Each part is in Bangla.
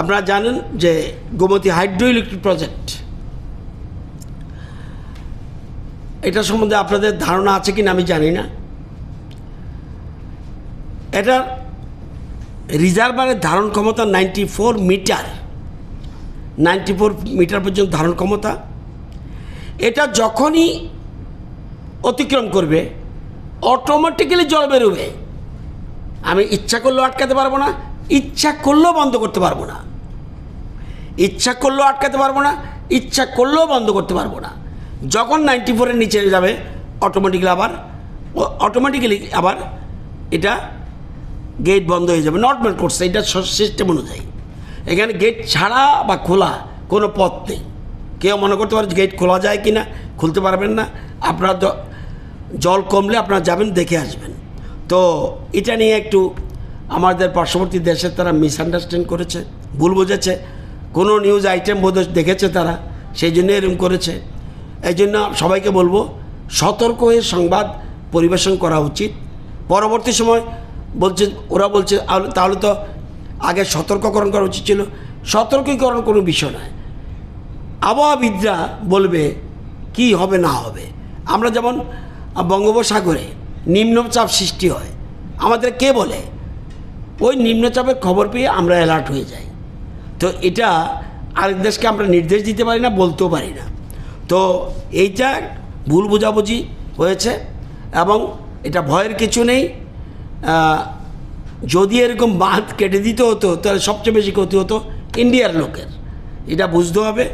আপনারা জানেন যে গোমতী হাইড্রো ইলেকট্রিক প্রজেক্ট, এটা সম্বন্ধে আপনাদের ধারণা আছে কিনা আমি জানি না। এটার রিজার্ভারের ধারণ ক্ষমতা ninety four metre, ninety four metre পর্যন্ত ধারণ ক্ষমতা। এটা যখনই অতিক্রম করবে অটোমেটিক্যালি জল বেরোবে। আমি ইচ্ছা করলেও আটকাতে পারব না ইচ্ছা করলেও বন্ধ করতে পারব না। ইচ্ছা করলেও আটকাতে পারব না, ইচ্ছা করলেও বন্ধ করতে পারব না। যখন নাইনটি ফোরের নিচে যাবে অটোমেটিক্যালি আবার অটোমেটিক্যালি আবার এটা গেট বন্ধ হয়ে যাবে নর্মাল করছে এটা সিস্টেম অনুযায়ী। এখানে গেট ছাড়া বা খোলা কোনো পথ নেই। কেউ মনে করতে পারে গেট খোলা যায় কি না খুলতে পারবেন না। আপনারা জল কমলে আপনারা যাবেন, দেখে আসবেন। তো এটা নিয়ে একটু আমাদের পার্শ্ববর্তী দেশে তারা মিসআন্ডারস্ট্যান্ড করেছে, ভুল বুঝেছে। কোনো নিউজ আইটেম বোধ দেখেছে তারা, সেই জন্য এরকম করেছে। এই জন্য সবাইকে বলব, সতর্ক হয়ে সংবাদ পরিবেশন করা উচিত। পরবর্তী সময় বলছে, ওরা বলছে তাহলে তো আগে সতর্ককরণ করা উচিত ছিল। সতর্কীকরণ কোনো বিষয় নয়। আবহাওয়াবিদরা বলবে, কি হবে, না হবে? আমরা যেমন বঙ্গোপসাগরে নিম্নচাপ সৃষ্টি হয়, আমাদের কে বলে? ওই নিম্নচাপের খবর পেয়ে আমরা অ্যালার্ট হয়ে যাই। তো এটা আরেক দেশকে আমরা নির্দেশ দিতে পারি না, বলতেও পারি না। তো এইটা ভুল বোঝাবুঝি হয়েছে এবং এটা ভয়ের কিছু নেই। যদি এরকম বাঁধ কেটে দিতে হতো, তাহলে সবচেয়ে বেশি ক্ষতি হতো ইন্ডিয়ার লোকের। এটা বুঝতে হবে।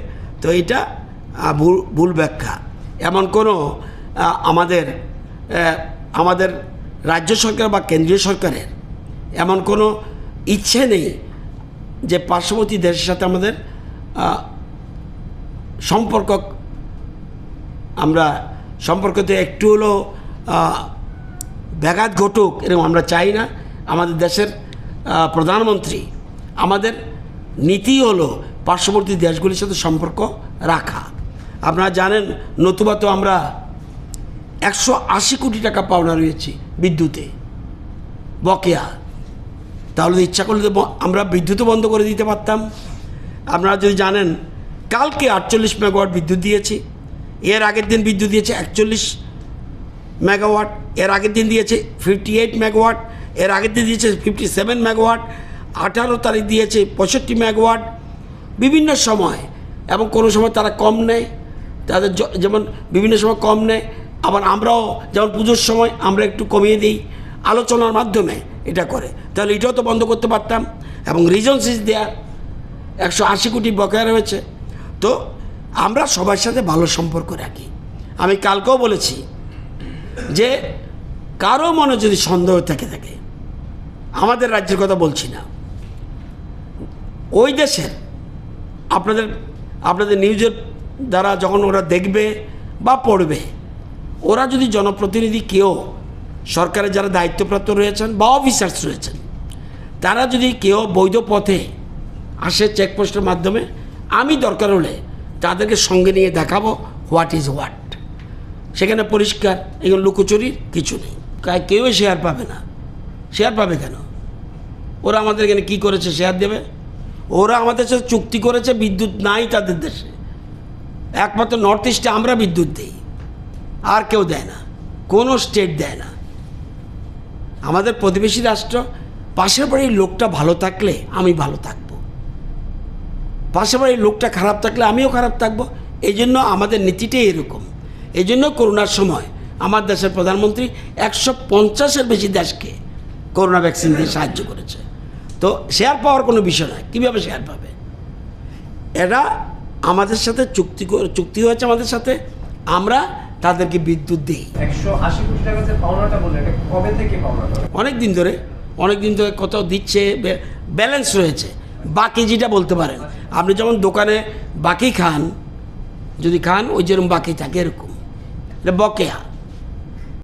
তো এটা ভুল ভুল ব্যাখ্যা। এমন কোনো আমাদের আমাদের রাজ্য সরকার বা কেন্দ্রীয় সরকারের এমন কোনো ইচ্ছে নেই যে পার্শ্ববর্তী দেশের সাথে আমাদের সম্পর্ক, আমরা সম্পর্কতে একটু হলেও ব্যাঘাত ঘটুক এরকম আমরা চাই না। আমাদের দেশের প্রধানমন্ত্রী, আমাদের নীতি হলো পার্শ্ববর্তী দেশগুলির সাথে সম্পর্ক রাখা। আপনারা জানেন নতুবা তো আমরা একশো আশি কোটি টাকা পাওনা রয়েছি বিদ্যুতে। বকেয়া। তাহলে ইচ্ছা করলে তো আমরা বিদ্যুৎও বন্ধ করে দিতে পারতাম। আপনারা যদি জানেন, কালকে আটচল্লিশ মেগাওয়াট বিদ্যুৎ দিয়েছি, এর আগের দিন বিদ্যুৎ দিয়েছে একচল্লিশ মেগাওয়াট, এর আগের দিন দিয়েছে ফিফটি এইট মেগাওয়াট, এর আগের দিন দিয়েছে ফিফটি সেভেন মেগাওয়াট, আঠারো তারিখ দিয়েছে পঁয়ষট্টি মেগাওয়াট। বিভিন্ন সময়, এবং কোনো সময় তারা কম নেয়, তাদের যেমন বিভিন্ন সময় কম নেয়, আবার আমরাও যেমন পুজোর সময় আমরা একটু কমিয়ে দিই, আলোচনার মাধ্যমে এটা করে। তাহলে এটাও তো বন্ধ করতে পারতাম। এবং রিজনসিস দেয়া একশো আশি কোটি বকেয়া রয়েছে। তো আমরা সবার সাথে ভালো সম্পর্ক রাখি। আমি কালকেও বলেছি যে কারও মনে যদি সন্দেহ থেকে থাকে, আমাদের রাজ্যের কথা বলছি না। ওই দেশের আপনাদের আপনাদের নিউজের দ্বারা যখন ওরা দেখবে বা পড়বে, ওরা যদি জনপ্রতিনিধি কেউ, সরকারের যারা দায়িত্বপ্রাপ্ত রয়েছেন বা অফিসার্স রয়েছেন তারা যদি কেউ বৈধ পথে আসে চেকপোস্টের মাধ্যমে, আমি দরকার হলে তাদেরকে সঙ্গে নিয়ে দেখাবো হোয়াট ইজ হোয়াট। সেখানে পরিষ্কার, এগুলো লুকোচুরির কিছু নেই। কেউই শেয়ার পাবে না। শেয়ার পাবে কেন? ওরা আমাদের এখানে কী করেছে শেয়ার দেবে? ওরা আমাদের সাথে চুক্তি করেছে বিদ্যুৎ নাই তাদের দেশে। একমাত্র নর্থ ইস্টে আমরা বিদ্যুৎ দিই। আর কেউ দেয় না। কোনো স্টেট দেয় না। আমাদের প্রতিবেশী রাষ্ট্র পাশের বাড়ির লোকটা ভালো থাকলে আমি ভালো থাকব। পাশের বাড়ির লোকটা খারাপ থাকলে আমিও খারাপ থাকব। এই জন্য আমাদের নীতিটাই এরকম। এই জন্য করোনার সময় আমার দেশের প্রধানমন্ত্রী একশো পঞ্চাশের বেশি দেশকে করোনা ভ্যাকসিন দিয়ে সাহায্য করেছে। তো শেয়ার পাওয়ার কোনো বিষয় নয়। কীভাবে শেয়ার পাবে? এরা আমাদের সাথে চুক্তি চুক্তি হয়েছে আমাদের সাথে। আমরা তাদেরকে বিদ্যুৎ দিই। অনেক দিন ধরে। অনেক দিন ধরে কোথাও দিচ্ছে ব্যালেন্স রয়েছে। বাকি যেটা বলতে পারেন, আপনি যেমন দোকানে বাকি খান, যদি খান, ওই যেরকম বাকি থাকে এরকম। বকেয়া।